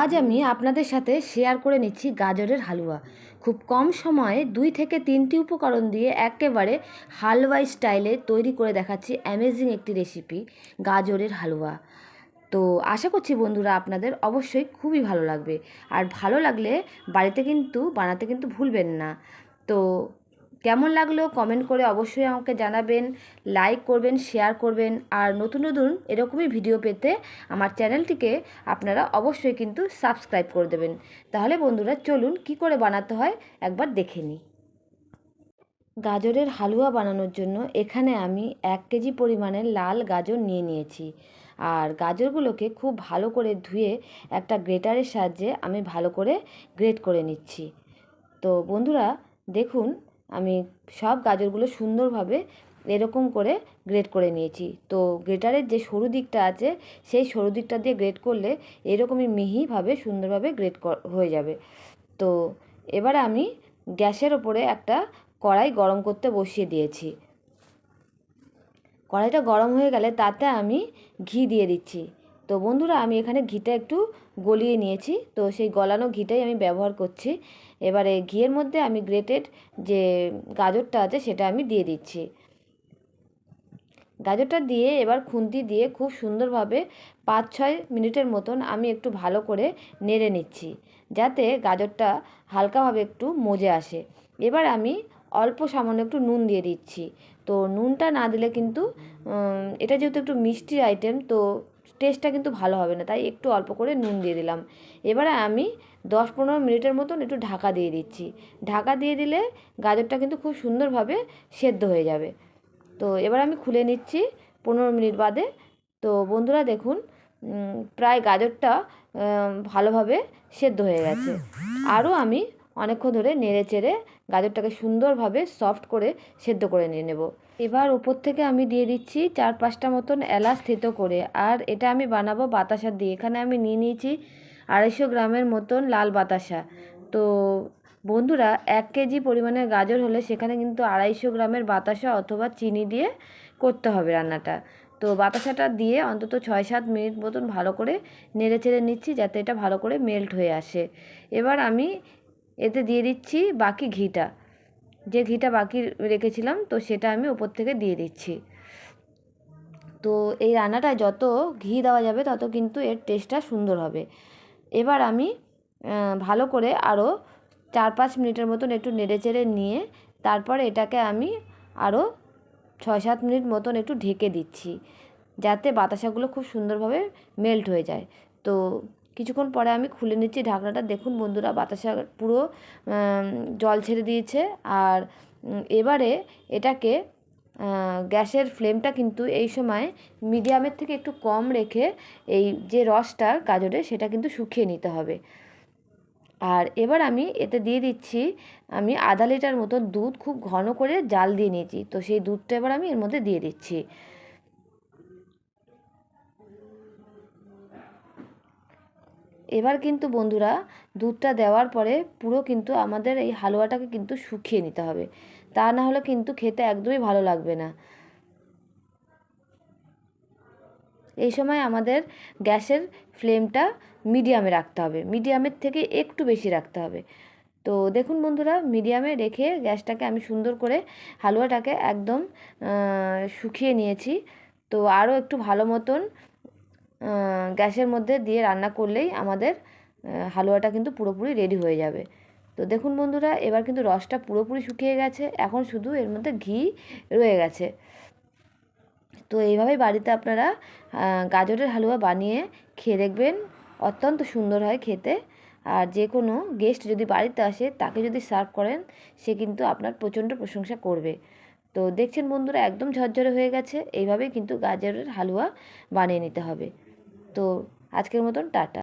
আজ আমি আপনাদের সাথে শেয়ার করে নিচ্ছি গাজরের হালুয়া। খুব কম সময়ে দুই থেকে তিনটি উপকরণ দিয়ে একেবারে হালুয়াই স্টাইলে তৈরি করে দেখাচ্ছি অ্যামেজিং একটি রেসিপি গাজরের হালুয়া। তো আশা করছি বন্ধুরা আপনাদের অবশ্যই খুবই ভালো লাগবে। আর ভালো লাগলে বাড়িতে কিন্তু, বানাতে কিন্তু ভুলবেন না। তো কেমন লাগল কমেন্ট করে অবশ্যই আমাকে জানাবেন লাইক করবেন শেয়ার করবেন, আর নতুন নতুন এরকমই ভিডিও পেতে আমার চ্যানেলটিকে আপনারা অবশ্যই কিন্তু সাবস্ক্রাইব করে দেবেন। তাহলে বন্ধুরা চলুন কি করে বানাতে হয় একবার দেখে নিই। গাজরের হালুয়া বানানোর জন্য এখানে আমি এক কেজি পরিমাণের লাল গাজর নিয়ে নিয়েছি। আর গাজরগুলোকে খুব ভালো করে ধুয়ে একটা গ্রেটারের সাহায্যে আমি ভালো করে গ্রেট করে নিচ্ছি। তো বন্ধুরা দেখুন আমি সব গাজরগুলো সুন্দরভাবে এরকম করে গ্রেট করে নিয়েছি। তো গ্রেটারের যে সরু দিকটা আছে, সেই সরু দিকটা দিয়ে গ্রেট করলে এরকমই মিহিভাবে সুন্দরভাবে গ্রেট হয়ে যাবে। তো এবার আমি গ্যাসের ওপরে একটা কড়াই গরম করতে বসিয়ে দিয়েছি। কড়াইটা গরম হয়ে গেলে তাতে আমি ঘি দিয়ে দিচ্ছি। তো বন্ধুরা, আমি এখানে ঘিটা একটু গলিয়ে নিয়েছি। তো সেই গলানো ঘিটাই আমি ব্যবহার করছি। এবারে ঘিয়ের মধ্যে আমি গ্রেটেড যে গাজরটা আছে, সেটা আমি দিয়ে দিচ্ছি। গাজরটা দিয়ে এবার খুন্তি দিয়ে খুব সুন্দরভাবে পাঁচ ছয় মিনিটের মতন আমি একটু ভালো করে নেড়ে নিচ্ছি, যাতে গাজরটা হালকাভাবে একটু মজে আসে। এবার আমি অল্প সামান্য একটু নুন দিয়ে দিচ্ছি। তো নুনটা না দিলে কিন্তু এটা যেহেতু একটু মিষ্টির আইটেম তো টেস্টটা কিন্তু ভালো হবে না, তাই একটু অল্প করে নুন দিয়ে দিলাম। এবারে আমি দশ পনেরো মিনিটের মতন একটু ঢাকা দিয়ে দিচ্ছি। ঢাকা দিয়ে দিলে গাজরটা কিন্তু খুব সুন্দরভাবে সেদ্ধ হয়ে যাবে। তো এবার আমি খুলে নিচ্ছি পনেরো মিনিট বাদে। তো বন্ধুরা দেখুন প্রায় গাজরটা ভালোভাবে সেদ্ধ হয়ে গেছে। আরও আমি অনেকক্ষণ ধরে নেড়ে চেড়ে গাজরটাকে সুন্দরভাবে সফট করে সেদ্ধ করে নিয়ে নেব। এবার ওপর থেকে আমি দিয়ে দিচ্ছি চার পাঁচটা মতন এলাচ থেতো করে। আর এটা আমি বানাবো বাতাসা দিয়ে। এখানে আমি নিয়ে নিয়েছি আড়াইশো গ্রামের মতন লাল বাতাসা। তো বন্ধুরা, এক কেজি পরিমাণের গাজর হলে সেখানে কিন্তু আড়াইশো গ্রামের বাতাসা অথবা চিনি দিয়ে করতে হবে রান্নাটা। তো বাতাসাটা দিয়ে অন্তত ছয় সাত মিনিট মতন ভালো করে নেড়ে চেড়ে নিচ্ছি যাতে এটা ভালো করে মেল্ট হয়ে আসে। এবার আমি এতে দিয়ে দিচ্ছি বাকি ঘিটা। যে ঘিটা বাকি রেখেছিলাম, তো সেটা আমি ওপর থেকে দিয়ে দিচ্ছি। তো এই রান্নাটায় যত ঘি দেওয়া যাবে, তত কিন্তু এর টেস্টটা সুন্দর হবে। এবার আমি ভালো করে আরও চার পাঁচ মিনিটের মতন একটু নেড়ে চেড়ে নিয়ে, তারপর এটাকে আমি আরও ছয় সাত মিনিট মতন একটু ঢেকে দিচ্ছি, যাতে বাতাসাগুলো খুব সুন্দরভাবে মেল্ট হয়ে যায়। তো কিছুক্ষণ পরে আমি খুলে নিচ্ছি ঢাকনাটা। দেখুন বন্ধুরা, বাতাসা পুরো জল ছেড়ে দিয়েছে। আর এবারে এটাকে গ্যাসের ফ্লেমটা কিন্তু এই সময় মিডিয়ামের থেকে একটু কম রেখে এই যে রসটা, গাজরে, সেটা কিন্তু শুকিয়ে নিতে হবে। আর এবার আমি এতে দিয়ে দিচ্ছি, আমি আধা লিটার মতো দুধ খুব ঘন করে জাল দিয়ে নিয়েছি। তো সেই দুধটা এবার আমি এর মধ্যে দিয়ে দিচ্ছি। এবার কিন্তু বন্ধুরা দুধটা দেওয়ার পরে পুরো কিন্তু আমাদের এই হালুয়াটাকে কিন্তু শুকিয়ে নিতে হবে। তা না হলে কিন্তু খেতে একদমই ভালো লাগবে না। এই সময় আমাদের গ্যাসের ফ্লেমটা মিডিয়ামে রাখতে হবে। মিডিয়ামের থেকে একটু বেশি রাখতে হবে। তো দেখুন বন্ধুরা, মিডিয়ামে রেখে গ্যাসটাকে আমি সুন্দর করে হালুয়াটাকে একদম শুকিয়ে নিয়েছি। তো আরও একটু ভালো মতন গ্যাসের মধ্যে দিয়ে রান্না করলেই আমাদের হালুয়াটা কিন্তু পুরোপুরি রেডি হয়ে যাবে। তো দেখুন বন্ধুরা, এবার কিন্তু রসটা পুরোপুরি শুকিয়ে গেছে। এখন শুধু এর মধ্যে ঘি রয়ে গেছে। তো এইভাবেই বাড়িতে আপনারা গাজরের হালুয়া বানিয়ে খেয়ে দেখবেন। অত্যন্ত সুন্দর হয় খেতে। আর যে কোনো গেস্ট যদি বাড়িতে আসে, তাকে যদি সার্ভ করেন, সে কিন্তু আপনার প্রচণ্ড প্রশংসা করবে। তো দেখছেন বন্ধুরা, একদম ঝরঝরে হয়ে গেছে। এইভাবেই কিন্তু গাজরের হালুয়া বানিয়ে নিতে হবে। তো আজকের মতন টাটা।